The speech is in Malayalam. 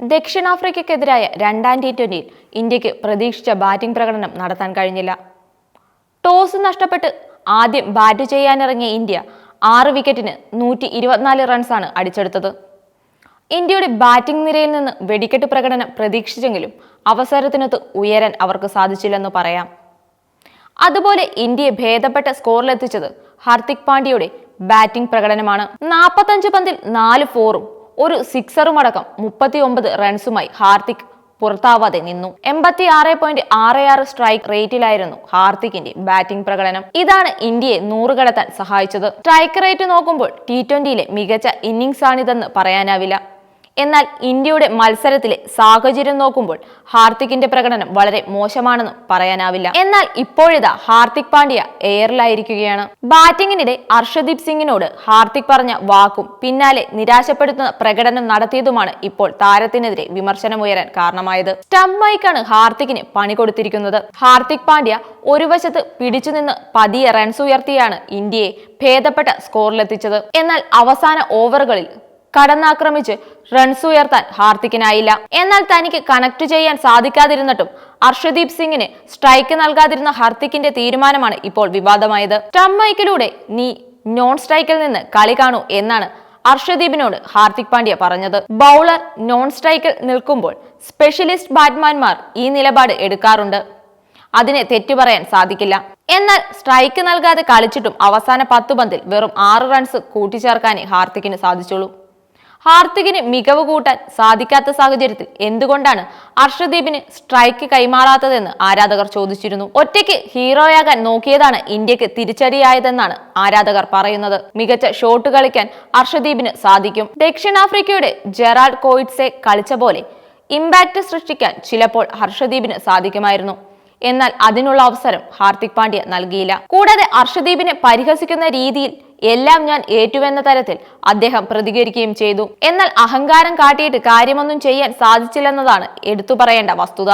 ദക്ഷിണാഫ്രിക്കയ്ക്കെതിരായ രണ്ടാം ടി ട്വന്റിയിൽ ഇന്ത്യയ്ക്ക് പ്രതീക്ഷിച്ച ബാറ്റിംഗ് പ്രകടനം നടത്താൻ കഴിഞ്ഞില്ല. ടോസ് നഷ്ടപ്പെട്ട് ആദ്യം ബാറ്റ് ചെയ്യാനിറങ്ങിയ ഇന്ത്യ ആറ് വിക്കറ്റിന് നൂറ്റി ഇരുപത്തിനാല് റൺസാണ് അടിച്ചെടുത്തത്. ഇന്ത്യയുടെ ബാറ്റിംഗ് നിരയിൽ നിന്ന് വെടിക്കെട്ട് പ്രകടനം പ്രതീക്ഷിച്ചെങ്കിലും അവസരത്തിനൊത്ത് ഉയരാൻ അവർക്ക് സാധിച്ചില്ലെന്ന് പറയാം. അതുപോലെ ഇന്ത്യയെ ഭേദപ്പെട്ട സ്കോറിലെത്തിച്ചത് ഹാർദിക് പാണ്ഡ്യയുടെ ബാറ്റിംഗ് പ്രകടനമാണ്. നാൽപ്പത്തഞ്ച് പന്തിൽ നാല് ഫോറും ഒരു സിക്സറും അടക്കം മുപ്പത്തി ഒമ്പത് റൺസുമായി ഹാർദിക് പുറത്താവാതെ നിന്നു. എൺപത്തി ആറ് പോയിന്റ് ആറ് ആറ് സ്ട്രൈക്ക് റേറ്റിലായിരുന്നു ഹാർദിക്കിന്റെ ബാറ്റിംഗ് പ്രകടനം. ഇതാണ് ഇന്ത്യയെ നൂറ് കടത്താൻ സഹായിച്ചത്. സ്ട്രൈക്ക് റേറ്റ് നോക്കുമ്പോൾ ടി ട്വന്റിയിലെ മികച്ച ഇന്നിംഗ്സ് ആണിതെന്ന് പറയാനാവില്ല. എന്നാൽ ഇന്ത്യയുടെ മത്സരത്തിലെ സാഹചര്യം നോക്കുമ്പോൾ ഹാർദിക്കിന്റെ പ്രകടനം വളരെ മോശമാണെന്ന് പറയാനാവില്ല. എന്നാൽ ഇപ്പോഴിതാ ഹാർദിക് പാണ്ഡ്യ എയറിലായിരിക്കുകയാണ്. ബാറ്റിംഗിനിടെ അർഷദീപ് സിംഗിനോട് ഹാർദിക് പറഞ്ഞ വാക്കും പിന്നാലെ നിരാശപ്പെടുത്തുന്ന പ്രകടനം നടത്തിയതുമാണ് ഇപ്പോൾ താരത്തിനെതിരെ വിമർശനമുയരാൻ കാരണമായത്. സ്റ്റംപ് മൈക്കാണ് ഹാർദിക്കിന് പണി കൊടുത്തിരിക്കുന്നത്. ഹാർദിക് പാണ്ഡ്യ ഒരു വശത്ത് പിടിച്ചുനിന്ന് പതിയെ റൺസ് ഉയർത്തിയാണ് ഇന്ത്യയെ ഭേദപ്പെട്ട സ്കോറിലെത്തിച്ചത്. എന്നാൽ അവസാന ഓവറുകളിൽ കടന്നാക്രമിച്ച് റൺസ് ഉയർത്താൻ ഹാർദിക്കിനായില്ല. എന്നാൽ തനിക്ക് കണക്ട് ചെയ്യാൻ സാധിക്കാതിരുന്നിട്ടും അർഷദീപ് സിംഗിന് സ്ട്രൈക്ക് നൽകാതിരുന്ന ഹാർദിക്കിന്റെ തീരുമാനമാണ് ഇപ്പോൾ വിവാദമായത്. സ്റ്റംപ് മൈക്കിലൂടെ നീ നോൺ സ്ട്രൈക്കിൽ നിന്ന് കളി കാണൂ എന്നാണ് അർഷദീപിനോട് ഹാർദിക് പാണ്ഡ്യ പറഞ്ഞത്. ബൗളർ നോൺ സ്ട്രൈക്കിൽ നിൽക്കുമ്പോൾ സ്പെഷ്യലിസ്റ്റ് ബാറ്റ്മാൻമാർ ഈ നിലപാട് എടുക്കാറുണ്ട്. അതിനെ തെറ്റു പറയാൻ സാധിക്കില്ല. എന്നാൽ സ്ട്രൈക്ക് നൽകാതെ കളിച്ചിട്ടും അവസാന പത്തു പന്തിൽ വെറും ആറ് റൺസ് കൂട്ടിച്ചേർക്കാനേ ഹാർദിക്കിന് സാധിച്ചുള്ളൂ. ഹാർദിക്കിന് മികവ് കൂട്ടാൻ സാധിക്കാത്ത സാഹചര്യത്തിൽ എന്തുകൊണ്ടാണ് അർഷദീപിന് സ്ട്രൈക്ക് കൈമാറാത്തതെന്ന് ആരാധകർ ചോദിച്ചിരുന്നു. ഒറ്റയ്ക്ക് ഹീറോയാകാൻ നോക്കിയതാണ് ഇന്ത്യയ്ക്ക് തിരിച്ചടിയായതെന്നാണ് ആരാധകർ പറയുന്നത്. മികച്ച ഷോട്ട് കളിക്കാൻ അർഷദീപിന് സാധിക്കും. ദക്ഷിണാഫ്രിക്കയുടെ ജെറാൾഡ് കോയിറ്റ്സെ കളിച്ച പോലെ ഇമ്പാക്റ്റ് സൃഷ്ടിക്കാൻ ചിലപ്പോൾ ഹർഷദീപിന് സാധിക്കുമായിരുന്നു. എന്നാൽ അതിനുള്ള അവസരം ഹാർദിക് പാണ്ഡ്യ നൽകിയില്ല. കൂടാതെ അർഷദീപിനെ പരിഹസിക്കുന്ന രീതിയിൽ എല്ലാം ഞാൻ ഏറ്റുവെന്ന തരത്തിൽ അദ്ദേഹം പ്രതികരിക്കുകയും ചെയ്തു. എന്നാൽ അഹങ്കാരം കാട്ടിയിട്ട് കാര്യമൊന്നും ചെയ്യാൻ സാധിച്ചില്ലെന്നതാണ് എടുത്തു പറയേണ്ട വസ്തുത.